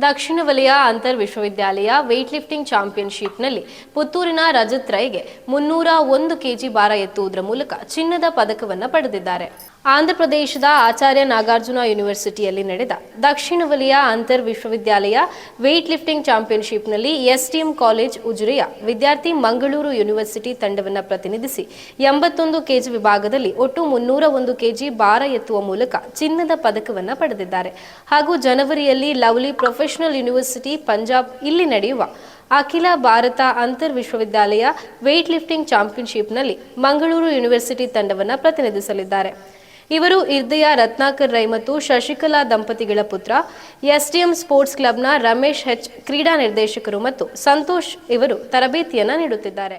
ದಕ್ಷಿಣ ವಲಯ ಅಂತರ್ ವಿಶ್ವವಿದ್ಯಾಲಯ ವೇಟ್ ಲಿಫ್ಟಿಂಗ್ ಚಾಂಪಿಯನ್ಶಿಪ್ನಲ್ಲಿ ಪುತ್ತೂರಿನ ರಜತ್ ರೈಗೆ ಮುನ್ನೂರ ಒಂದು ಕೆಜಿ ಭಾರ ಎತ್ತುವುದರ ಮೂಲಕ ಚಿನ್ನದ ಪದಕವನ್ನು ಪಡೆದಿದ್ದಾರೆ. ಆಂಧ್ರಪ್ರದೇಶದ ಆಚಾರ್ಯ ನಾಗಾರ್ಜುನ ಯೂನಿವರ್ಸಿಟಿಯಲ್ಲಿ ನಡೆದ ದಕ್ಷಿಣ ವಲಯ ಅಂತರ್ ವಿಶ್ವವಿದ್ಯಾಲಯ ವೆಯ್ಟ್ ಲಿಫ್ಟಿಂಗ್ ಚಾಂಪಿಯನ್ಶಿಪ್ನಲ್ಲಿ ಎಸ್ಟಿಎಂ ಕಾಲೇಜ್ ಉಜುರೆಯ ವಿದ್ಯಾರ್ಥಿ ಮಂಗಳೂರು ಯೂನಿವರ್ಸಿಟಿ ತಂಡವನ್ನು ಪ್ರತಿನಿಧಿಸಿ ಎಂಬತ್ತೊಂದು ಕೆಜಿ ವಿಭಾಗದಲ್ಲಿ ಒಟ್ಟು ಮುನ್ನೂರ ಒಂದು ಕೆಜಿ ಭಾರ ಎತ್ತುವ ಮೂಲಕ ಚಿನ್ನದ ಪದಕವನ್ನು ಪಡೆದಿದ್ದಾರೆ. ಹಾಗೂ ಜನವರಿಯಲ್ಲಿ ಲವ್ಲಿ ಪ್ರೊಫೆಷನಲ್ ಯೂನಿವರ್ಸಿಟಿ ಪಂಜಾಬ್ ಇಲ್ಲಿ ನಡೆಯುವ ಅಖಿಲ ಭಾರತ ಅಂತರ್ ವಿಶ್ವವಿದ್ಯಾಲಯ ವೆಯ್ಟ್ ಲಿಫ್ಟಿಂಗ್ ಚಾಂಪಿಯನ್ಶಿಪ್ನಲ್ಲಿ ಮಂಗಳೂರು ಯೂನಿವರ್ಸಿಟಿ ತಂಡವನ್ನು ಪ್ರತಿನಿಧಿಸಲಿದ್ದಾರೆ. ಇವರು ಇರ್ದಯ ರತ್ನಾಕರ್ ರೈ ಮತ್ತು ಶಶಿಕಲಾ ದಂಪತಿಗಳ ಪುತ್ರ, ಎಸ್ಡಿಎಂ ಸ್ಪೋರ್ಟ್ಸ್ ಕ್ಲಬ್ನ ರಮೇಶ್ ಹೆಚ್ ಕ್ರೀಡಾ ನಿರ್ದೇಶಕರು ಮತ್ತು ಸಂತೋಷ್ ಇವರು ತರಬೇತಿಯನ್ನು ನೀಡುತ್ತಿದ್ದಾರೆ.